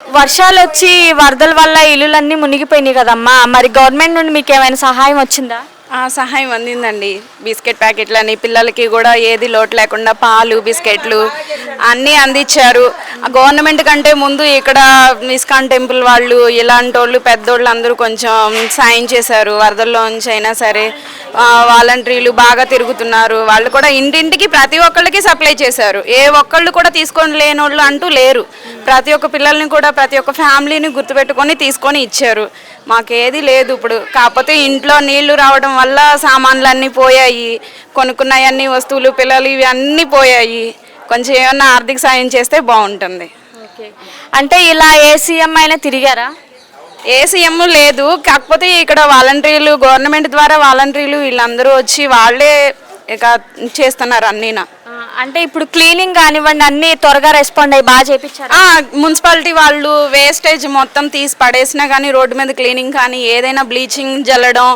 వర్షాలు వచ్చి వరదల వల్ల ఇల్లులన్నీ మునిగిపోయినాయి కదమ్మా. మరి గవర్నమెంట్ నుండి మీకు ఏమైనా సహాయం వచ్చిందా? ఆ, సహాయం అందిందండి. బిస్కెట్ ప్యాకెట్లని పిల్లలకి కూడా ఏది లోటు లేకుండా పాలు బిస్కెట్లు అన్నీ అందించారు. ఆ గవర్నమెంట్ కంటే ముందు ఇక్కడ ఇస్కాన్ టెంపుల్ వాళ్ళు ఇలాంటి వాళ్ళు పెద్దోళ్ళు అందరూ కొంచెం సాయం చేశారు. వరదల్లో అయినా సరే వాలంటీర్లు బాగా తిరుగుతున్నారు. వాళ్ళు కూడా ఇంటింటికి ప్రతి ఒక్కళ్ళకి సప్లై చేశారు. ఏ ఒక్కళ్ళు కూడా తీసుకొని లేని వాళ్ళు అంటూ లేరు. ప్రతి ఒక్క పిల్లల్ని కూడా ప్రతి ఒక్క ఫ్యామిలీని గుర్తుపెట్టుకొని తీసుకొని ఇచ్చారు. మాకేది లేదు ఇప్పుడు. కాకపోతే ఇంట్లో నీళ్ళు రావడం వల్ల సామాన్లు అన్నీ పోయాయి. కొనుక్కున్నవన్నీ వస్తువులు పిల్లలు ఇవి అన్నీ పోయాయి. కొంచెం ఏమన్నా ఆర్థిక సాయం చేస్తే బాగుంటుంది. అంటే ఇలా ఏ సీఎం అయినా తిరిగారా? ఏ సీఎం లేదు. కాకపోతే ఇక్కడ వాలంటీర్లు గవర్నమెంట్ ద్వారా వాలంటీర్లు వీళ్ళందరూ వచ్చి వాళ్ళే ఇక చేస్తున్నారు అన్నీనా. అంటే ఇప్పుడు క్లీనింగ్ కానివ్వండి అన్ని త్వరగా రెస్పాండ్ అయ్యి బాగా చేపించారు ఆ, మున్సిపాలిటీ వాళ్ళు వేస్టేజ్ మొత్తం తీసి పడేసినా కానీ రోడ్డు మీద క్లీనింగ్ కానీ ఏదైనా బ్లీచింగ్ జల్లడం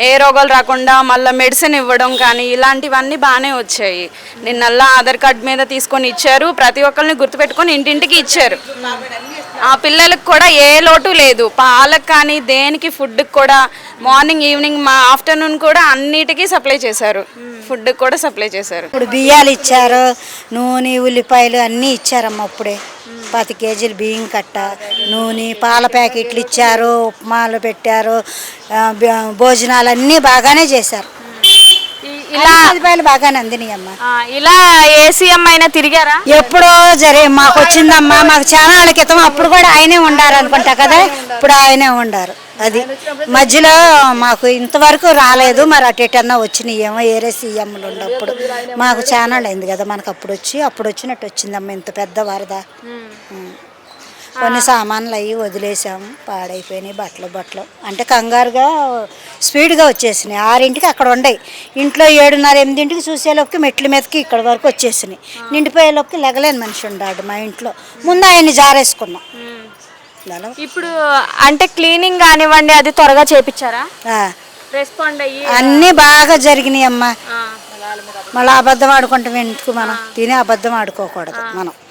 ఏ రోగాలు రాకుండా మళ్ళీ మెడిసిన్ ఇవ్వడం కానీ ఇలాంటివన్నీ బాగానే వచ్చాయి. నిన్నల్లా ఆధార్ కార్డ్ మీద తీసుకొని ఇచ్చారు. ప్రతి ఒక్కరిని గుర్తుపెట్టుకొని ఇంటింటికి ఇచ్చారు. ఆ పిల్లలకు కూడా ఏ లోటు లేదు. పాలకు కానీ దేనికి ఫుడ్కి కూడా మార్నింగ్ ఈవినింగ్ మా ఆఫ్టర్నూన్ కూడా అన్నిటికీ సప్లై చేశారు. ఫుడ్కి కూడా సప్లై చేశారు. ఇప్పుడు బియ్యాలు ఇచ్చారు నూనె ఉల్లిపాయలు అన్నీ ఇచ్చారమ్మ అప్పుడే. పది కేజీలు బియ్యం కట్ట నూనె పాల ప్యాకెట్లు ఇచ్చారు ఉప్మాలు పెట్టారు బ- భోజనాలు అన్నీ బాగానే చేశారు. ఇలా రూపాయలు బాగానే అందినాయి అమ్మ ఆ, ఇలా ఏ సీఎం అయినా తిరిగారా? ఎప్పుడో జరి మాకు వచ్చిందమ్మా మాకు చాలా క్రితం అప్పుడు కూడా ఆయనే ఉండారు అనుకుంటా కదా? ఇప్పుడు ఆయనే ఉండారు. అది. మధ్యలో మాకు ఇంతవరకు రాలేదు మరి అటు ఎటన్నా వచ్చినాయేమో ఏరే సీఎంలు ఉన్నప్పుడు. మాకు చాలా అయింది కదా మనకు అప్పుడు వచ్చి అప్పుడు వచ్చినట్టు వచ్చిందమ్మా ఇంత పెద్ద వరద. కొన్ని సామాన్లు అవి వదిలేసాము పాడైపోయినాయి బట్టలు బట్టలు. అంటే కంగారుగా స్పీడ్గా వచ్చేసినాయి. ఆరింటికి అక్కడ ఉండయి. ఇంట్లో ఏడున్నర ఎనిమిదింటికి చూసేలోకి మెట్ల మీదకి ఇక్కడ వరకు వచ్చేసినాయి. నిండిపోయేలోకి లెగలేని మనిషి ఉండాడు మా ఇంట్లో. ముందు ఆయన్ని జారేసుకున్నాం. ఇప్పుడు అంటే క్లీనింగ్ కానివ్వండి అది త్వరగా చేపించారా రెస్పాండ్ అయ్యి అన్నీ బాగా జరిగినాయి అమ్మా. మళ్ళీ అబద్ధం ఆడుకుంటాం ఎందుకు మనం? తినే అబద్ధం ఆడుకోకూడదు మనం.